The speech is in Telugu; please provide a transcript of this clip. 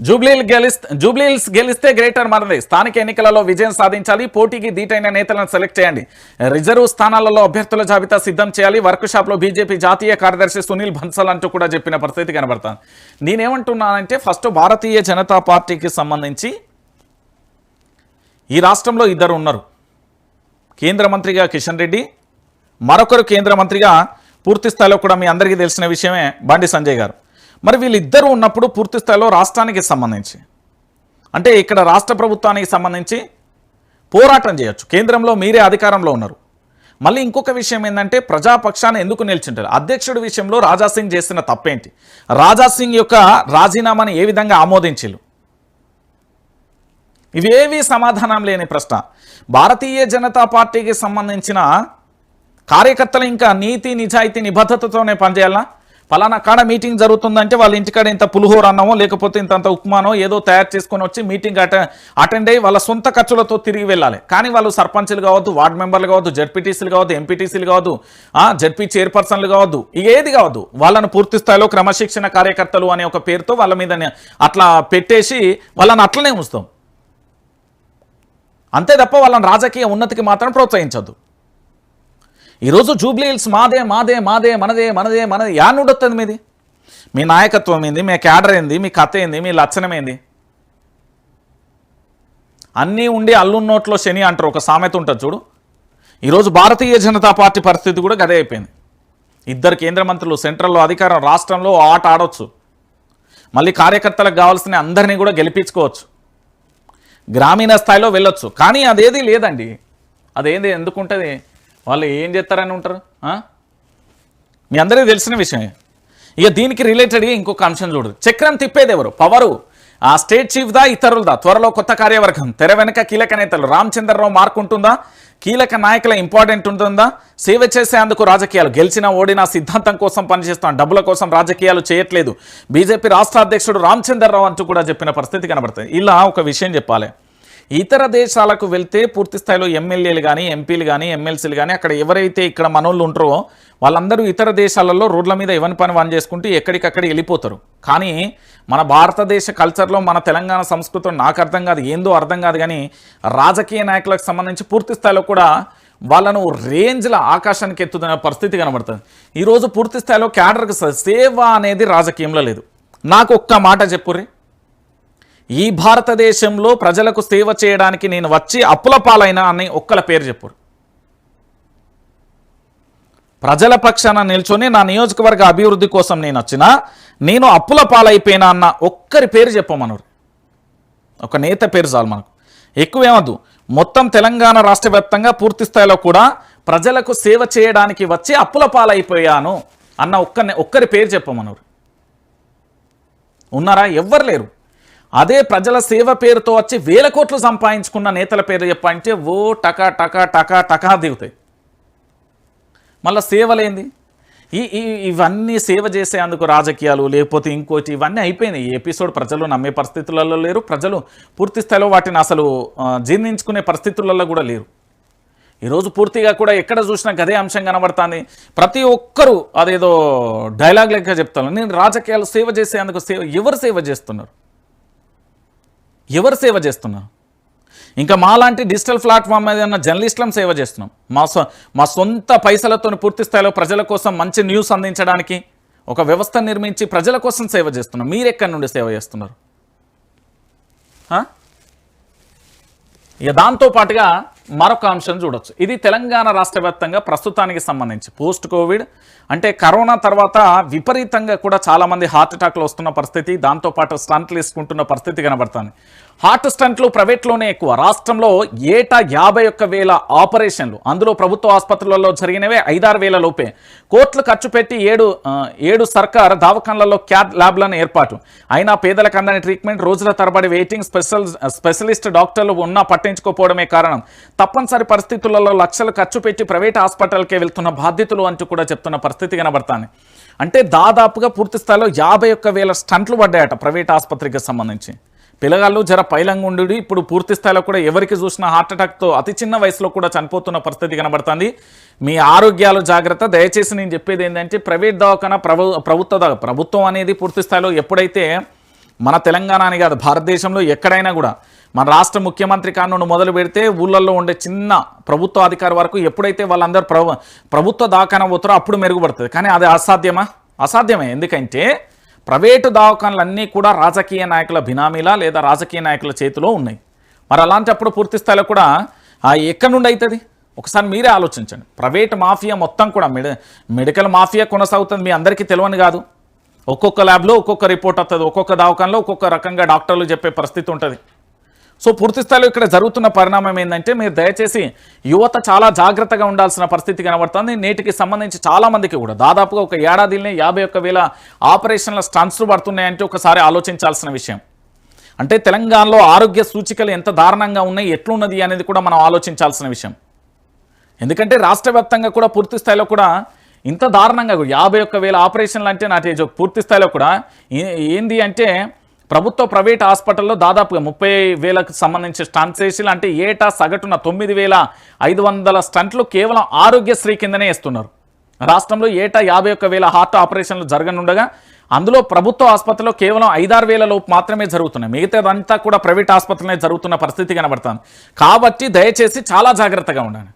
జూబ్లీల్ గెలిస్తే జూబ్లీల్స్ గెలిస్తే గ్రేటర్ మనది. స్థానిక ఎన్నికలలో విజయం సాధించాలి. పోటీకి దీటైన నేతలను సెలెక్ట్ చేయండి. రిజర్వ్ స్థానాలలో అభ్యర్థుల జాబితా సిద్ధం చేయాలి. వర్క్ షాప్లో బీజేపీ జాతీయ కార్యదర్శి సునీల్ బన్సల్ అంటూ కూడా చెప్పిన పరిస్థితి కనబడుతుంది నేనేమంటున్నానంటే ఫస్ట్ భారతీయ జనతా పార్టీకి సంబంధించి ఈ రాష్ట్రంలో ఇద్దరు ఉన్నారు. కేంద్ర మంత్రిగా కిషన్ రెడ్డి మరొకరు కేంద్ర మంత్రిగా పూర్తి స్థాయిలో కూడా మీ అందరికీ తెలిసిన విషయమే బండి సంజయ్ గారు. మరి వీళ్ళిద్దరూ ఉన్నప్పుడు పూర్తి స్థాయిలో రాష్ట్రానికి సంబంధించి అంటే ఇక్కడ రాష్ట్ర ప్రభుత్వానికి సంబంధించి పోరాటం చేయొచ్చు. కేంద్రంలో మీరే అధికారంలో ఉన్నారు. మళ్ళీ ఇంకొక విషయం ఏంటంటే ప్రజాపక్షాన్ని ఎందుకు నిల్చుంటారు? అధ్యక్షుడి విషయంలో రాజాసింగ్ చేసిన తప్పేంటి? రాజాసింగ్ యొక్క రాజీనామాని ఏ విధంగా ఆమోదించారు ఇవేవి సమాధానం లేని ప్రశ్న. భారతీయ జనతా పార్టీకి సంబంధించిన కార్యకర్తలు ఇంకా నీతి నిజాయితీ నిబద్ధతతోనే పనిచేయాలా? ఫలానా కాడ మీటింగ్ జరుగుతుందంటే వాళ్ళ ఇంటికాడ ఇంత పులిహోర అన్నమో లేకపోతే ఇంతంత ఉప్మానో ఏదో తయారు చేసుకొని వచ్చి మీటింగ్ అట అటెండ్ అయ్యి వాళ్ళ సొంత ఖర్చులతో తిరిగి వెళ్ళాలి. కానీ వాళ్ళు సర్పంచ్లు కావద్దు వార్డు మెంబర్లు కావద్దు జడ్పీటీసీలు కావద్దు ఎంపీటీసీలు కావద్దు జడ్పీ చైర్పర్సన్లు కావద్దు ఇక ఏది కావద్దు. వాళ్ళను పూర్తి స్థాయిలో క్రమశిక్షణ కార్యకర్తలు అనే ఒక పేరుతో వాళ్ళ మీద అట్లా పెట్టేసి వాళ్ళని అట్లనే ఉంచుతాం. అంతే తప్ప వాళ్ళని రాజకీయ ఉన్నతికి మాత్రం ప్రోత్సహించద్దు. ఈరోజు జూబ్లీ హిల్స్ మాదే మాదే మాదే మనదే మనదే మనదే. యానుడొస్తుంది మీది? మీ నాయకత్వం ఏంది? మీ క్యాడర్ ఏంది? మీ కథ ఏంది? మీ లక్షణం ఏంది? అన్నీ ఉండి అల్లున్నోట్లో శని అంటారు. ఒక సామెత ఉంటుంది చూడు. ఈరోజు భారతీయ జనతా పార్టీ పరిస్థితి కూడా గదే అయిపోయింది. ఇద్దరు కేంద్ర మంత్రులు సెంట్రల్లో అధికారం రాష్ట్రంలో ఆట ఆడవచ్చు మళ్ళీ కార్యకర్తలకు కావాల్సిన అందరినీ కూడా గెలిపించుకోవచ్చు. గ్రామీణ స్థాయిలో వెళ్ళొచ్చు. కానీ అదేది లేదండి. అదేంది? ఎందుకుంటుంది? వాళ్ళు ఏం చేస్తారని ఉంటారు? మీ అందరికీ తెలిసిన విషయమే. ఇక దీనికి రిలేటెడ్గా ఇంకొక అంశం చూడదు చక్రం తిప్పేది ఎవరు పవరు. ఆ స్టేట్ చీఫ్దా ఇతరులదా? త్వరలో కొత్త కార్యవర్గం. తెర వెనక కీలక నేతలు. రామచంద్రరావు మార్క్ ఉంటుందా? కీలక నాయకుల ఇంపార్టెంట్ ఉంటుందా? సేవ చేసేందుకు రాజకీయాలు. గెలిచినా ఓడినా సిద్ధాంతం కోసం పనిచేస్తాం. డబ్బుల కోసం రాజకీయాలు చేయట్లేదు. బీజేపీ రాష్ట్ర అధ్యక్షుడు రామచంద్రరావు అంటూ కూడా చెప్పిన పరిస్థితి కనబడుతుంది. ఇలా ఒక విషయం చెప్పాలి. ఇతర దేశాలకు వెళ్తే పూర్తి స్థాయిలో ఎమ్మెల్యేలు కానీ ఎంపీలు కానీ ఎమ్మెల్సీలు కానీ అక్కడ ఎవరైతే ఇక్కడ మనోళ్ళు ఉంటారో వాళ్ళందరూ ఇతర దేశాలలో రోడ్ల మీద ఎవరి పని వన్ చేసుకుంటూ ఎక్కడికక్కడ వెళ్ళిపోతారు. కానీ మన భారతదేశ కల్చర్లో మన తెలంగాణ సంస్కృతం నాకు అర్థం కాదు ఏందో అర్థం కాదు కానీ రాజకీయ నాయకులకు సంబంధించి పూర్తి స్థాయిలో కూడా వాళ్ళను రేంజ్ల ఆకాశానికి ఎత్తుతున్న పరిస్థితి కనబడుతుంది. ఈరోజు పూర్తి స్థాయిలో క్యాడర్కి సేవ అనేది రాజకీయంలో లేదు. నాకు ఒక్క మాట చెప్పుర్రి. ఈ భారతదేశంలో ప్రజలకు సేవ చేయడానికి నేను వచ్చి అప్పుల పాలైనా అని ఒక్కల పేరు చెప్పురు. ప్రజల పక్షాన నిల్చొని నా నియోజకవర్గ అభివృద్ధి కోసం నేను వచ్చినా నేను అప్పుల పాలైపోయినా అన్న ఒక్కరి పేరు చెప్పమన్నారు ఒక నేత పేరు చాలు మనకు. ఎక్కువేమద్దు మొత్తం తెలంగాణ రాష్ట్ర వ్యాప్తంగా పూర్తి స్థాయిలో కూడా ప్రజలకు సేవ చేయడానికి వచ్చి అప్పుల పాలైపోయాను అన్న ఒక్క ఒక్కరి పేరు చెప్పమన్నారు ఉన్నారా? ఎవ్వరు లేరు. అదే ప్రజల సేవ పేరుతో వచ్చి వేల కోట్లు సంపాదించుకున్న నేతల పేరు చెప్పంటే ఓ టకా టకా టకా టకా దిగుతాయి. మళ్ళీ సేవలేంది? ఈ ఈ ఇవన్నీ సేవ చేసేందుకు రాజకీయాలు లేకపోతే ఇంకోటి ఇవన్నీ అయిపోయినాయి. ఈ ఎపిసోడ్ ప్రజలు నమ్మే పరిస్థితులలో లేరు. ప్రజలు పూర్తి స్థాయిలో వాటిని అసలు జీర్ణించుకునే పరిస్థితులలో కూడా లేరు. ఈరోజు పూర్తిగా కూడా ఎక్కడ చూసినా గదే అంశం కనబడుతుంది. ప్రతి ఒక్కరూ అదేదో డైలాగ్ లెక్క చెప్తాను. నేను రాజకీయాలు సేవ చేసేందుకు సేవ ఎవరు సేవ చేస్తున్నారు? ఎవరు సేవ చేస్తున్నారు? ఇంకా మాలాంటి డిజిటల్ ప్లాట్ఫామ్ మీద ఉన్న జర్నలిస్టులం సేవ చేస్తున్నాం. మా సొ మా సొంత పైసలతో పూర్తి స్థాయిలో ప్రజల కోసం మంచి న్యూస్ అందించడానికి ఒక వ్యవస్థ నిర్మించి ప్రజల కోసం సేవ చేస్తున్నాం. మీరు ఎక్కడి నుండి సేవ చేస్తున్నారు? ఇక దాంతో పాటుగా మరొక అంశం చూడొచ్చు. ఇది తెలంగాణ రాష్ట్ర వ్యాప్తంగా ప్రస్తుతానికి సంబంధించి. పోస్ట్ కోవిడ్ అంటే కరోనా తర్వాత విపరీతంగా కూడా చాలామంది హార్ట్ అటాక్లు వస్తున్న పరిస్థితి దాంతోపాటు స్టంట్లు వేసుకుంటున్న పరిస్థితి కనబడుతుంది. హార్ట్ స్టంట్లు ప్రైవేట్లోనే ఎక్కువ. రాష్ట్రంలో ఏటా యాభై ఒక్క వేల ఆపరేషన్లు. అందులో ప్రభుత్వ ఆసుపత్రులలో జరిగినవే ఐదారు వేల లోపే. కోట్లు ఖర్చు పెట్టి ఏడు ఏడు సర్కార్ దవాఖాన్లలో క్యాట్ ల్యాబ్లను ఏర్పాటు. అయినా పేదలకు అందని ట్రీట్మెంట్ రోజుల తరబడి వెయిటింగ్ స్పెషల్ స్పెషలిస్ట్ డాక్టర్లు ఉన్నా పట్టించుకోపోవడమే కారణం. తప్పనిసరి పరిస్థితులలో లక్షలు ఖర్చు పెట్టి ప్రైవేట్ హాస్పిటల్కే వెళ్తున్న బాధ్యతలు అంటూ కూడా చెప్తున్న పరిస్థితి కనబడతాను అంటే దాదాపుగా పూర్తి స్థాయిలో యాభై ఒక్క వేల స్టంట్లు పడ్డాయట ప్రైవేట్ ఆసుపత్రికి సంబంధించి. పిల్లగాళ్ళు జర పైలంగా పైలంగుండు ఇప్పుడు పూర్తి స్థాయిలో కూడా ఎవరికి చూసినా హార్ట్ అటాక్తో అతి చిన్న వయసులో కూడా చనిపోతున్న పరిస్థితి కనబడుతుంది. మీ ఆరోగ్యాలు జాగ్రత్త. దయచేసి నేను చెప్పేది ఏంటంటే ప్రైవేట్ దవాఖాన ప్రభు ప్రభుత్వ ప్రభుత్వం అనేది పూర్తి స్థాయిలో ఎప్పుడైతే మన తెలంగాణ అని కాదు భారతదేశంలో ఎక్కడైనా కూడా మన రాష్ట్ర ముఖ్యమంత్రి కానుండి మొదలు పెడితే ఊళ్ళల్లో ఉండే చిన్న ప్రభుత్వ అధికారి వరకు ఎప్పుడైతే వాళ్ళందరూ ప్రభుత్వ దవాఖాన పోతారో అప్పుడు మెరుగుపడుతుంది. కానీ అది అసాధ్యమా? అసాధ్యమే. ఎందుకంటే ప్రైవేటు దవాఖానలన్నీ కూడా రాజకీయ నాయకుల బినామీలా లేదా రాజకీయ నాయకుల చేతిలో ఉన్నాయి. మరి అలాంటప్పుడు పూర్తి స్థాయిలో కూడా ఎక్కడి నుండి అవుతుంది ఒకసారి మీరే ఆలోచించండి. ప్రైవేట్ మాఫియా మొత్తం కూడా మెడి మెడికల్ మాఫియా కొనసాగుతుంది మీ అందరికీ తెలియని కాదు. ఒక్కొక్క ల్యాబ్లో ఒక్కొక్క రిపోర్ట్ వస్తుంది ఒక్కొక్క దవాఖానలో ఒక్కొక్క రకంగా డాక్టర్లు చెప్పే పరిస్థితి ఉంటుంది. సో పూర్తి స్థాయిలో ఇక్కడ జరుగుతున్న పరిణామం ఏంటంటే మీరు దయచేసి యువత చాలా జాగ్రత్తగా ఉండాల్సిన పరిస్థితి కనబడుతుంది. నేటికి సంబంధించి చాలామందికి కూడా దాదాపుగా ఒక ఏడాదిలోనే యాభై ఒక్క వేల ఆపరేషన్ల స్టన్స్ పడుతున్నాయంటే ఒకసారి ఆలోచించాల్సిన విషయం. అంటే తెలంగాణలో ఆరోగ్య సూచికలు ఎంత దారుణంగా ఉన్నాయి ఎట్లున్నది అనేది కూడా మనం ఆలోచించాల్సిన విషయం. ఎందుకంటే రాష్ట్ర కూడా పూర్తి స్థాయిలో కూడా ఇంత దారుణంగా యాభై ఒక్క వేల ఆపరేషన్లు అంటే నా పూర్తి స్థాయిలో కూడా ఏ- ఏంది అంటే ప్రభుత్వ ప్రైవేట్ హాస్పిటల్లో దాదాపుగా ముప్పై వేలకు సంబంధించి స్టంట్ వేసి అంటే ఏటా సగటున తొమ్మిది వేల ఐదు వందల స్టంట్లు కేవలం ఆరోగ్యశ్రీ కిందనే ఇస్తున్నారు రాష్ట్రంలో ఏటా యాభై ఒక్క వేల హార్ట్ ఆపరేషన్లు జరగనుండగా అందులో ప్రభుత్వ ఆసుపత్రిలో కేవలం ఐదారు వేల లోపు మాత్రమే జరుగుతున్నాయి. మిగతాదంతా కూడా ప్రైవేట్ ఆసుపత్రిలో జరుగుతున్న పరిస్థితి కనబడుతుంది. కాబట్టి దయచేసి చాలా జాగ్రత్తగా ఉండండి.